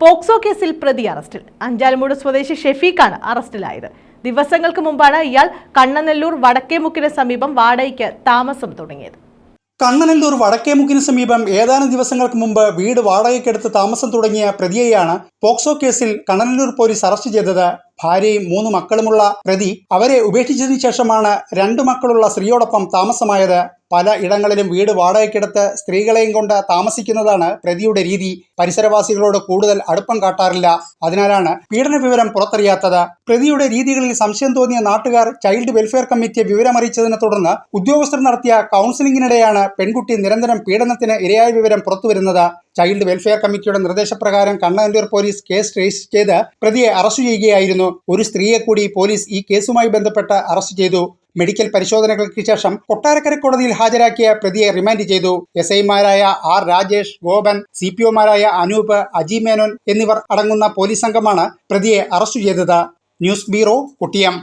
POCSO കേസിൽ പ്രതി അറസ്റ്റിൽ. അഞ്ചാലുമൂട് സ്വദേശി ഷെഫീഖാണ് അറസ്റ്റിലായത്. ദിവസങ്ങൾക്ക് മുമ്പാണ് ഇയാൾ കണ്ണനെല്ലൂർ വടക്കേമുക്കിന് സമീപം വാടകയ്ക്ക് താമസം തുടങ്ങിയത്. കണ്ണനെല്ലൂർ വടക്കേമുക്കിന് സമീപം ഏതാനും ദിവസങ്ങൾക്ക് മുമ്പ് വീട് വാടകയ്ക്കെടുത്ത് താമസം തുടങ്ങിയ പ്രതിയെയാണ് പോക്സോ കേസിൽ കണ്ണനല്ലൂർ പോലീസ് അറസ്റ്റ് ചെയ്തത്. ഭാര്യയും മൂന്ന് മക്കളുമുള്ള പ്രതി അവരെ ഉപേക്ഷിച്ചതിനു ശേഷമാണ് രണ്ടു മക്കളുള്ള സ്ത്രീയോടൊപ്പം താമസമായത്. പല ഇടങ്ങളിലും വീട് വാടകയ്ക്കെടുത്ത് സ്ത്രീകളെയും കൊണ്ട് താമസിക്കുന്നതാണ് പ്രതിയുടെ രീതി. പരിസരവാസികളോട് കൂടുതൽ അടുപ്പം കാട്ടാറില്ല. അതിനാലാണ് പീഡന വിവരം പുറത്തറിയാത്തത്. പ്രതിയുടെ രീതികളിൽ സംശയം തോന്നിയ നാട്ടുകാർ ചൈൽഡ് വെൽഫെയർ കമ്മിറ്റിയെ വിവരമറിയിച്ചതിനെ തുടർന്ന് ഉദ്യോഗസ്ഥർ നടത്തിയ കൗൺസിലിംഗിനിടെയാണ് പെൺകുട്ടി നിരന്തരം പീഡനത്തിന് ഇരയായ വിവരം പുറത്തുവരുന്നത്. ചൈൽഡ് വെൽഫെയർ കമ്മിറ്റിയുടെ നിർദ്ദേശപ്രകാരം കണ്ണനല്ലൂർ പോലീസ് കേസ് രജിസ്റ്റർ ചെയ്ത് പ്രതിയെ അറസ്റ്റ് ചെയ്യുകയായിരുന്നു. ഒരു സ്ത്രീയെ കൂടി പോലീസ് ഈ കേസുമായി ബന്ധപ്പെട്ട് അറസ്റ്റ് ചെയ്തു. മെഡിക്കൽ പരിശോധനകൾക്ക് ശേഷം കൊട്ടാരക്കര കോടതിയിൽ ഹാജരാക്കിയ പ്രതിയെ റിമാൻഡ് ചെയ്തു. എസ് ഐമാരായ R Rajesh Gopan C P ഒമാരായ Anoop Aji Menon എന്നിവർ അടങ്ങുന്ന പോലീസ് സംഘമാണ് പ്രതിയെ അറസ്റ്റ് ചെയ്തത്. News bureau കുട്ടിയം.